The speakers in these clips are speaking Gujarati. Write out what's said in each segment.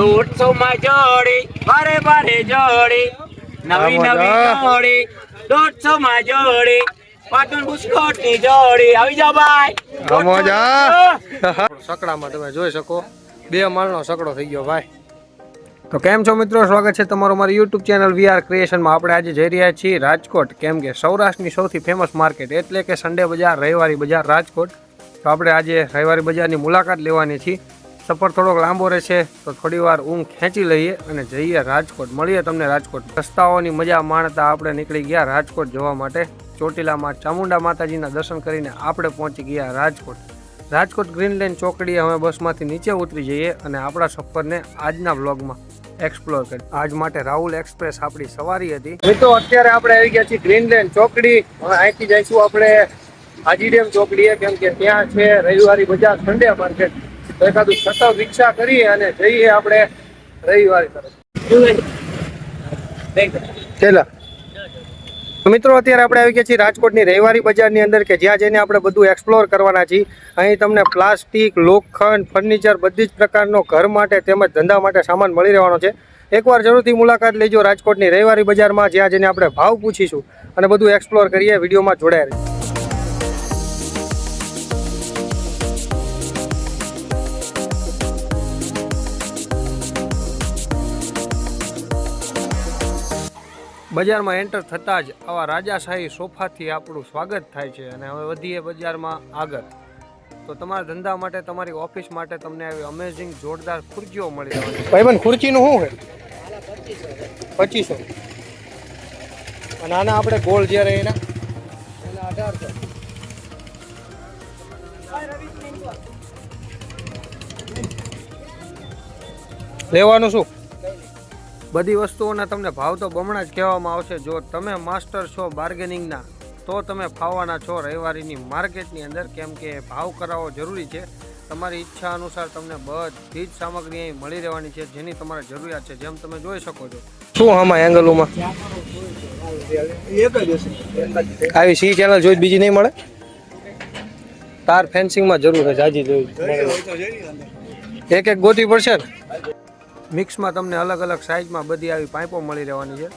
દોઢસોમાં જોડી બારે બારે જોડી નવી નવી જોડી દોઢસોમાં જોડી પાટણ બુસ્કોટની જોડી. આવી જાઓ ભાઈ. આ સકડામાં તમે જોઈ શકો. બે માળનો સકડો થઈ ગયો ભાઈ. તો કેમ છો મિત્રો? સ્વાગત છે તમારું મારી યુટ્યુબ ચેનલ વીઆર ક્રિએશનમાં આપણે આજે જઈ રહ્યા છીએ રાજકોટ કેમ કે સૌરાષ્ટ્રની સૌથી ફેમસ માર્કેટ એટલે કે સન્ડે બજાર રવિવારી બજાર રાજકોટ. તો આપણે આજે રવિવારી બજારની મુલાકાત લેવાની છીએ સફર થોડોક લાંબો રહેશે, તો થોડી વાર ઊંઘ ખેંચી લઈએ અને જઈએ રાજકોટ. મળીએ તમને રાજકોટ. રસ્તાઓની મજા માણતા આપણે નીકળી ગયા રાજકોટ જવા માટે. ચોટીલામાં ચામુંડા માતાજીના દર્શન કરીને આપણે પહોંચી ગયા રાજકોટ. રાજકોટ ગ્રીનલેન્ડ ચોકડીએ અમે બસમાંથી નીચે ઉતરી જઈએ અને આપણા સફરને આજના બ્લોગમાં એક્સપ્લોર કરી આજ માટે રાહુલ એક્સપ્રેસ આપણી સવારી હતી. મિત્રો, અત્યારે આપણે આવી ગયા છીએ ગ્રીનલેન્ડ ચોકડી. હવે અહીંથી જઈશું આપણે હાજીડેમ ચોકડીએ, કેમ કે ત્યાં છે રવિવારી બજાર સન્ડે માર્કેટ. તો એકાદું સતત રિક્ષા કરીએ અને જઈએ આપણે રવિવારે તરફ. મિત્રો, અત્યારે આપણે આવી ગયા છીએ રાજકોટની રવિવારી બજારની અંદર કે જ્યાં જઈને આપણે બધું એક્સપ્લોર કરવાના છીએ. અહીં તમને પ્લાસ્ટિક, લોખંડ ફર્નિચર બધી જ પ્રકારનો ઘર માટે તેમજ ધંધા માટે સામાન મળી રહેવાનો છે. એકવાર જરૂરથી મુલાકાત લેજો રાજકોટની રવિવારી બજારમાં, જ્યાં જઈને આપણે ભાવ પૂછીશું અને બધું એક્સપ્લોર કરીએ, વિડીયોમાં જોડાયા બજારમાં એન્ટર થતાં જ આવા રાજાશાહી સોફાથી આપણું સ્વાગત થાય છે અને હવે વધીએ બજારમાં આગળ. તો તમારા ધંધા માટે, તમારી ઓફિસ માટે તમને આવી અમેઝિંગ જોરદાર ખુરચીઓ મળી રહેવાની ભાઈબંધ ખુરચીનું શું છે? પચીસો. અને આના આપણે ગોળ જ્યારે એના? એના અઢારસો. લેવાનું શું? બધી વસ્તુઓના તમને ભાવ તો બમણા જ કહેવામાં આવશે. જો તમે માસ્ટર છો બાર્ગેનિંગના તો તમે ફાવવાના છો રવિવારીની માર્કેટની અંદર કેમ કે ભાવ કરાવવો જરૂરી છે. તમારી ઈચ્છા અનુસાર તમને બધી જ સામગ્રી અહીં મળી રહેવાની છે જેની તમારે જરૂરિયાત છે જેમ તમે જોઈ શકો છો. શું આમાં એંગલોમાં આવી સી ચેનલ જોઈ બીજી નહીં મળે? તાર ફેન્સિંગમાં જરૂર છે જાજી જોઈ એક એક ગોતી પડશે ને? મિક્સમાં તમને અલગ અલગ સાઇઝમાં બધી આવી પાઇપો મળી રહેવાની છે.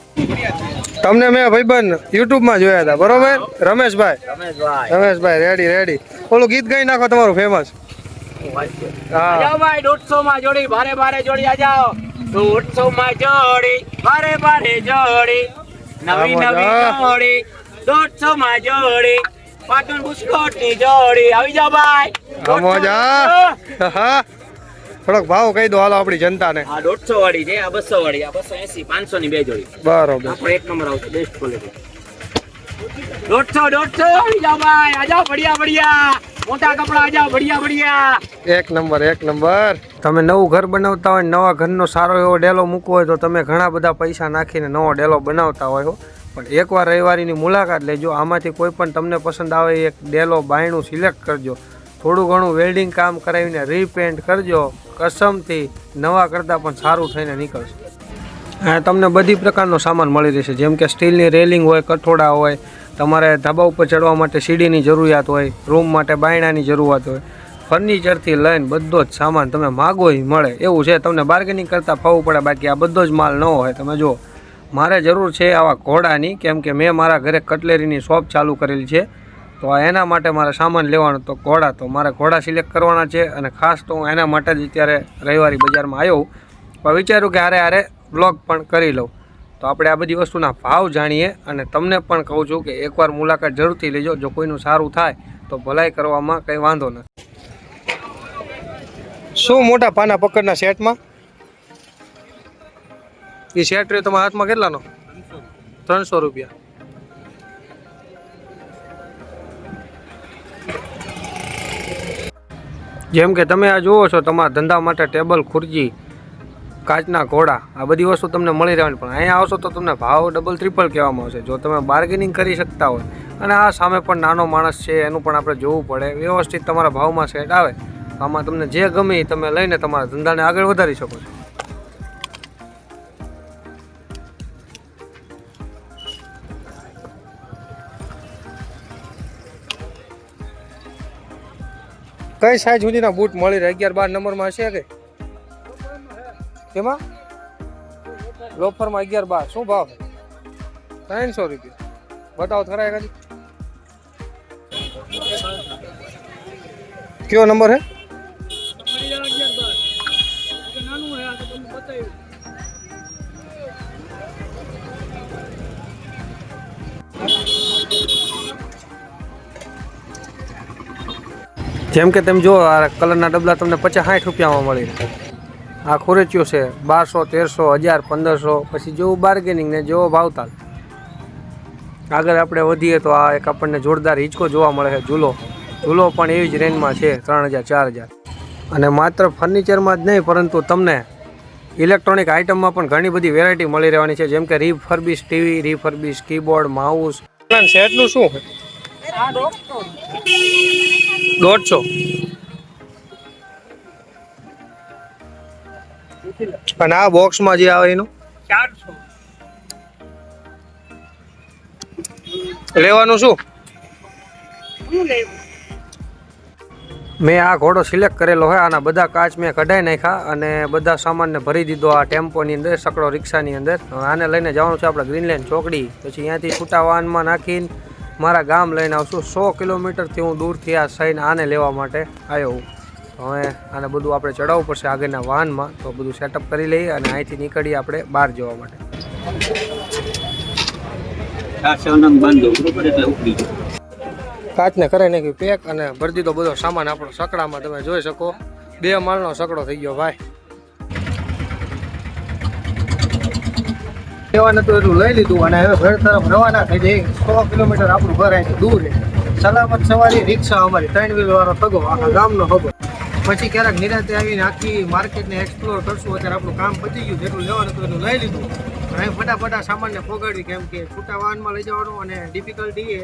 તમને મેં ભાઈબંધ યુટ્યુબમાં જોયા હતા બરોબર? રમેશભાઈ. રમેશભાઈ. રમેશભાઈ રેડી રેડી ઓલું ગીત ગાઈ નાખો તમારું ફેમસ હા. જાઓ ભાઈ દોઢસો માં જોડી બારે બારે જોડી આ જાઓ. દોઢસો માં જોડી બારે બારે જોડી નવી નવી મજા. જોડી દોઢસો માં જોડી પાટણ બુસ્કોટની જોડી. આવી જાઓ ભાઈ. થોડોક ભાવ કહી દો હાલો આપણી જનતાને. આ દોઢસો વાળી છે આ બસો વાળી આ બસો એસી પાંચસો ની બે જોડી. બરોબર. આપણે એક નંબર આવશે બેસ્ટ ક્વોલિટી દોઢસો દોઢસો આવી ભાઈ આજા બઢિયા બઢિયા મોટા કપડા આ બઢિયા બઢિયા એક નંબર એક નંબર. તમે નવું ઘર બનાવતા હોય નવા ઘરનો સારો એવો ડેલો મૂકવો હોય તો તમે ઘણા બધા પૈસા નાખીને નવો ડેલો બનાવતા હોય હો. પણ એકવાર રવિવારીની મુલાકાત લેજો. આમાંથી કોઈ પણ તમને પસંદ આવે એક ડેલો બાયણું સિલેક્ટ કરજો. થોડું ઘણું વેલ્ડિંગ કામ કરાવીને રીપેન્ટ કરજો. કસમથી નવા કરતાં પણ સારું થઈને નીકળશે. આ તમને બધી પ્રકારનો સામાન મળી રહેશે. જેમ કે સ્ટીલની રેલિંગ હોય, કઠોડા હોય, તમારે ધાબા ઉપર ચડવા માટે સીડીની જરૂરિયાત હોય, રૂમ માટે બાયણાની જરૂરિયાત હોય, ફર્નિચરથી લઈને બધો જ સામાન તમે માગો એ મળે. એવું છે, તમને બાર્ગેનિંગ કરતાં ફાવવું પડે, બાકી આ બધો જ માલ ન હોય. તમે જુઓ, મારે જરૂર છે આવા ઘોડાની, કેમ કે મેં મારા ઘરે કટલેરીની શોપ ચાલુ કરેલી છે. તો એના માટે મારે સામાન લેવાનો તો ઘોડા, તો મારે ઘોડા સિલેક્ટ કરવાના છે અને ખાસ તો હું એના માટે જ અત્યારે રવિવારી બજારમાં આવ્યો પણ વિચાર્યું કે હારે હારે બ્લોગ પણ કરી લઉં. તો આપણે આ બધી વસ્તુના ભાવ જાણીએ અને તમને પણ કહું છું કે એકવાર મુલાકાત જરૂરથી લેજો. જો કોઈનું સારું થાય, તો ભલાઈ કરવામાં કંઈ વાંધો નથી. શું મોટા પાના પકડના સેટમાં? એ સેટ રહ્યો તમારા હાથમાં કેટલાનો? ત્રણસો રૂપિયા. જેમ કે તમે આ જુઓ છો, તમારા ધંધા માટે ટેબલ ખુરજી કાચના ઘોડા, આ બધી વસ્તુ તમને મળી રહેવાની. પણ અહીંયા આવશો તો તમને ભાવ ડબલ ટ્રિપલ કહેવામાં આવશે. જો તમે બાર્ગેનિંગ કરી શકતા હોય, અને આ સામે પણ નાનો માણસ છે, એનું પણ આપણે જોવું પડે. વ્યવસ્થિત તમારા ભાવમાં સેટ આવે. આમાં તમને જે ગમે એ તમે લઈને તમારા ધંધાને આગળ વધારી શકો છો. કઈ સાઈઝ સુધીના બૂટ મળી રહે? અગિયાર બાર નંબરમાં હશે કે? કેમાં? લોફરમાં અગિયાર બાર શું ભાવ? ત્રણસો રૂપિયા. બતાવો ખરા એકાદી કયો નંબર હે? જેમ કે તમે જો આ કલરના ડબલા તમને પચાસ સાઠ રૂપિયામાં મળી આ ખુરેચ્યું છે, બારસો, તેરસો, હજાર, પંદરસો, પછી જેવું બાર્ગેનિંગ ને જેવો ભાવતાલ આગળ આપણે વધીએ તો આ એક આપણને જોરદાર હિંચકો જોવા મળે છે, ઝૂલો. ઝૂલો પણ એવી જ રેન્જમાં છે, ત્રણ હજાર, ચાર હજાર. અને માત્ર ફર્નિચરમાં જ નહીં, પરંતુ તમને ઇલેક્ટ્રોનિક આઇટમમાં પણ ઘણી બધી વેરાયટી મળી રહેવાની છે, જેમ કે refurbish TV refurbish keyboard mouse સેટનું શું દોઢસો. અને આ બોક્સમાં જે આવે એનું? ચારસો. લેવાનું શું? મેં આ ઘોડો સિલેક્ટ કરેલો હોય આના બધા કાચ મેં કઢાઈ નાખ્યા અને બધા સામાનને ભરી દીધો આ ટેમ્પોની અંદર સકડો રિક્ષાની અંદર. આને લઈને જવાનું છે આપણે ગ્રીનલેન્ડ ચોકડી. પછી અહીંયાથી છૂટા વાહનમાં નાખીને મારા ગામ લઈને આવશું. સો કિલોમીટરથી હું દૂરથી આ સહીને આને લેવા માટે આવ્યો હું. હવે આને બધું આપણે ચડાવવું પડશે આગળના વાહનમાં. તો બધું સેટઅપ કરી લઈએ અને અહીંથી નીકળીએ આપણે બહાર જવા માટે. કાચને કરાઈ નાખ્યું પેક અને ભરી તો બધો સામાન આપણો સકડામાં તમે જોઈ શકો. બે માળનો સકડો થઈ ગયો ભાઈ. લેવાનું હતું એટલું લઈ લીધું અને હવે ઘર તરફ રવાના થઈ જાય સો કિલોમીટર આપણું ઘર અહીંથી દૂર છે. સલામત સવારી, રિક્ષા અમારી, ત્રણ વ્હીલ વાળો થગો આખા ગામનો હગો પછી ક્યારેક નિરાતે આવીને આખી માર્કેટને એક્સપ્લોર કરશું. અત્યારે આપણું કામ પતી ગયું જેટલું લેવાનું હતું, એટલું લઈ લીધું. અહીં ફટાફટા સામાનને પોગાડવી કેમ કે છૂટા વાહનમાં લઈ જવાનું અને ડિફિકલ્ટી એ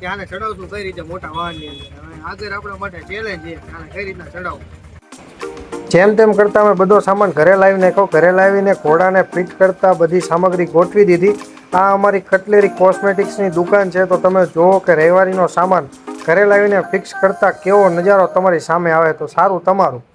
કે આને ચડાવશું કઈ રીતે મોટા વાહનની અંદર. આગળ આપણા માટે ચેલેન્જ છે આને કઈ રીતના ચડાવવું જેમ તેમ કરતા અમે બધો સામાન ઘરે લાવી નાખ્યો ઘરે લાવીને ઘોડાને ફિટ કરતા બધી સામગ્રી ગોઠવી દીધી. આ અમારી કટલેરી કોસ્મેટિક્સની દુકાન છે, તો તમે જુઓ કે રવિવારીનો સામાન ઘરે લાવીને ફિક્સ કરતા કેવો નજારો તમારી સામે આવે તો સારું તમારું.